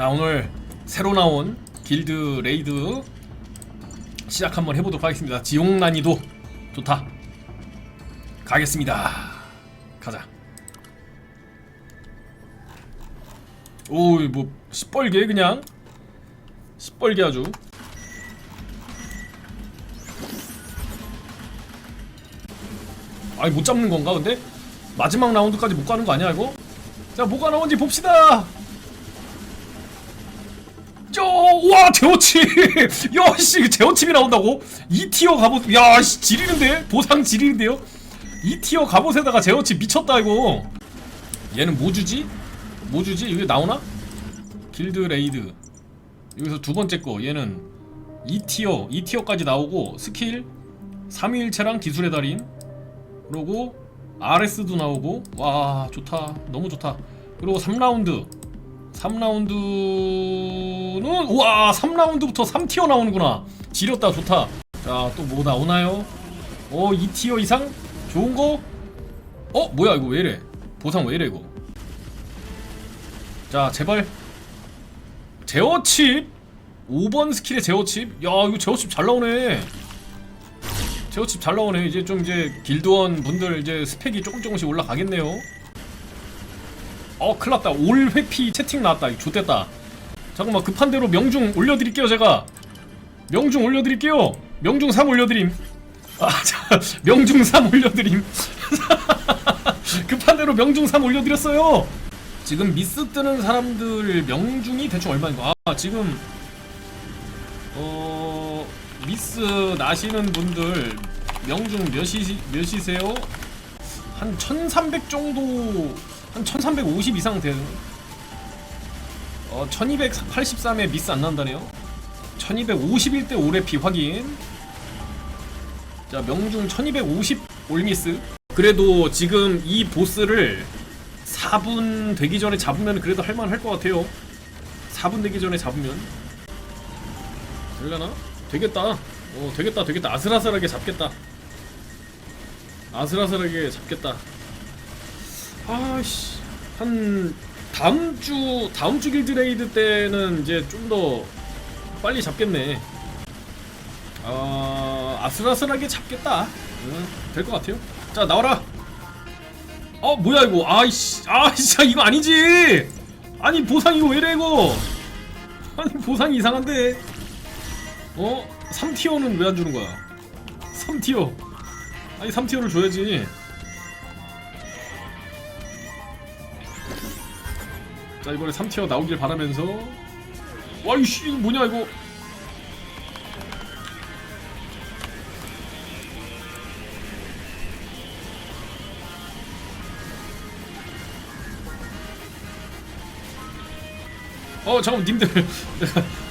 자 오늘 새로 나온 길드 레이드 시작 한번 해보도록 하겠습니다. 지옥 난이도 좋다. 가겠습니다. 가자. 오뭐 시뻘게 그냥? 시뻘게 아주. 아니 못 잡는 건가 근데? 마지막 라운드까지 못 가는 거 아니야 이거? 자 뭐가 나온지 봅시다 와 제어칩 야씨 제어칩이 나온다고? 2티어 갑옷 야씨 지리는데? 보상 지리는데요? 2티어 갑옷에다가 제어칩 미쳤다 이거 얘는 뭐 주지? 뭐 주지? 이게 나오나? 길드 레이드 여기서 두 번째 거 얘는 2티어 2티어까지 나오고 스킬 3위일체랑 기술의 달인 그리고 RS도 나오고 와 좋다 너무 좋다 그리고 3라운드 3라운드는 우와 3라운드부터 3티어 나오는구나. 지렸다 좋다. 자 또 뭐 나오나요? 어 2티어 이상? 좋은 거? 어 뭐야 이거 왜 이래? 보상 왜 이래 이거? 자 제발. 제어칩? 5번 스킬의 제어칩? 야 이거 제어칩 잘 나오네. 제어칩 잘 나오네. 이제 좀 이제 길드원 분들 이제 스펙이 조금 조금씩 올라가겠네요 어 큰일났다. 올 회피 채팅 나왔다. 좋됐다. 잠깐만 급한 대로 명중 올려드릴게요 제가. 명중 올려드릴게요. 명중 3 올려드림. 아자 명중 3 올려드림. 급한 대로 명중 3 올려드렸어요. 지금 미스 뜨는 사람들 명중이 대충 얼마인가 아 지금 어 미스 나시는 분들 명중 몇이 몇이세요? 한 1300 정도 한 1350 이상 되는 어 1283에 미스 안 난다네요. 1251대 오레피 확인. 자 명중 1250 올미스. 그래도 지금 이 보스를 4분 되기 전에 잡으면 그래도 할만할 것 같아요. 4분 되기 전에 잡으면. 되려나? 되겠다. 어 되겠다 되겠다. 아슬아슬하게 잡겠다. 아슬아슬하게 잡겠다 아씨 한 다음 주 다음 주 길드 레이드 때는 이제 좀 더 빨리 잡겠네. 아 아슬아슬하게 잡겠다. 응, 될것 같아요. 자 나와라. 어 뭐야 이거? 아이씨 아이씨 이거 아니지! 아니 보상 이거 왜이래 이거? 아니 보상이 이상한데. 어? 3티어는 왜 안 주는 거야? 3티어. 아니 3티어를 줘야지 자 이번에 3티어 나오길 바라면서. 와 이씨 이거 뭐냐 이거. 어 잠깐만 님들.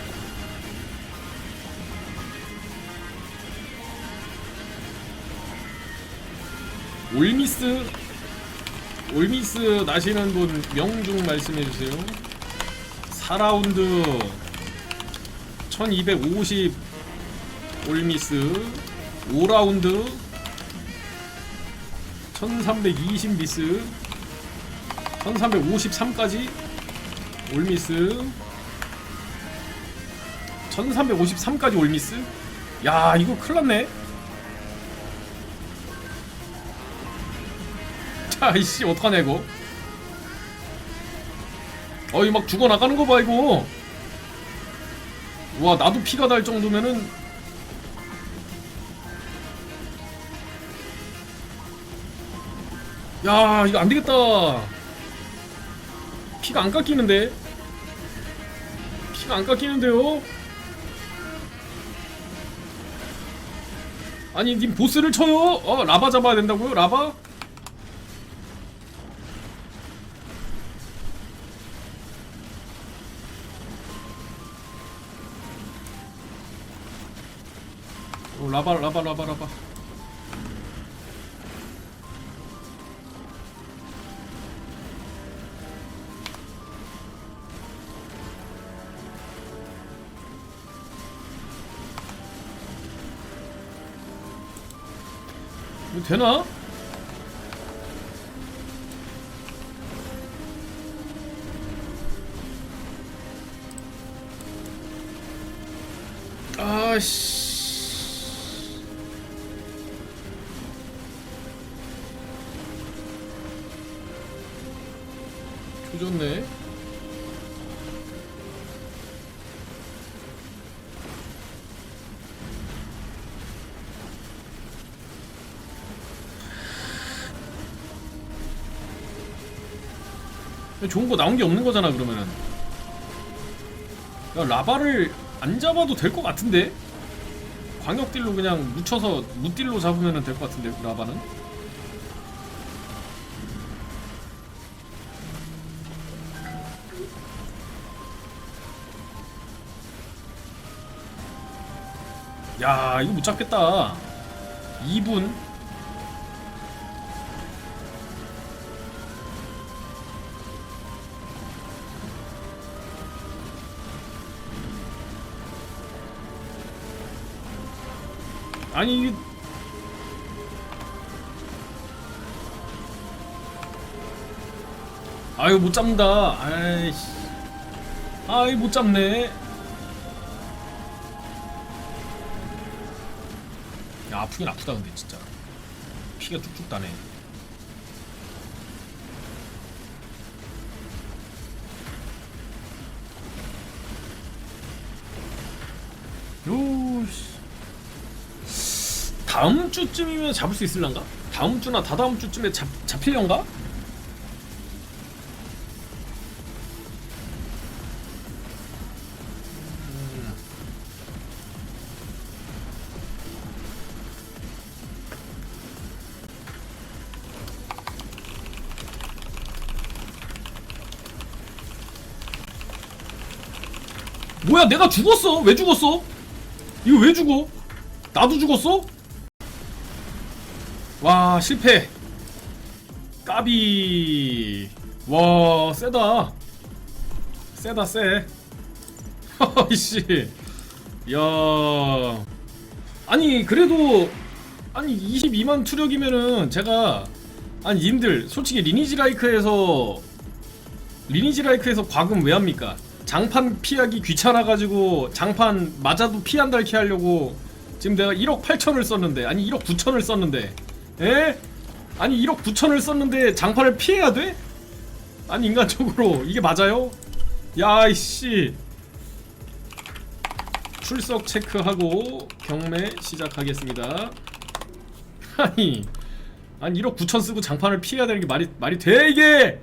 올미스 올미스 나시는 분 명중 말씀해주세요. 4라운드 1250 올미스 5라운드 1320 미스 1353까지 올미스 1353까지 올미스? 야 이거 큰일났네 자 이씨 어떡하냐 이거 어이 막 죽어나가는 거 봐 이거. 와 나도 피가 날 정도면은. 야 이거 안되겠다. 피가 안 깎이는데? 피가 안 깎이는데요? 아니 님 보스를 쳐요? 어 라바 잡아야 된다고요? 라바 오, 라바 라바 라바 라바 이거 되나? 아씨 조졌네. 좋은 거 나온 게 없는 거잖아 그러면은. 야 라바를 안 잡아도 될 것 같은데? 광역딜로 그냥 묻혀서 무딜로 잡으면 될 것 같은데 라바는? 야 이거 못 잡겠다. 2분. 아니 이게 아유 못 잡는다. 아이씨. 아이 못 잡네 야 아프긴 아프다 근데 진짜 피가 뚝뚝 나네 요씨 다음 주쯤이면 잡을 수 있을란가? 다음 주나 다다음 주쯤에 잡, 잡힐련가? 뭐야 내가 죽었어. 왜 죽었어? 이거 왜 죽어? 나도 죽었어? 와 실패. 까비. 와 세다. 세다 세 이씨. 야. 아니 그래도 아니 22만 투력이면은 제가 아니 님들 솔직히 리니지 라이크에서 리니지 라이크에서 과금 왜 합니까 장판 피하기 귀찮아가지고 장판 맞아도 피한다 이렇게 하려고 지금 내가 1억 8천을 썼는데 아니 1억 9천을 썼는데 에? 아니 1억 9천을 썼는데 장판을 피해야 돼? 아니 인간적으로 이게 맞아요? 야 이씨 출석 체크하고 경매 시작하겠습니다 아니 아니 1억 9천 쓰고 장판을 피해야 되는 게 말이 말이 돼 이게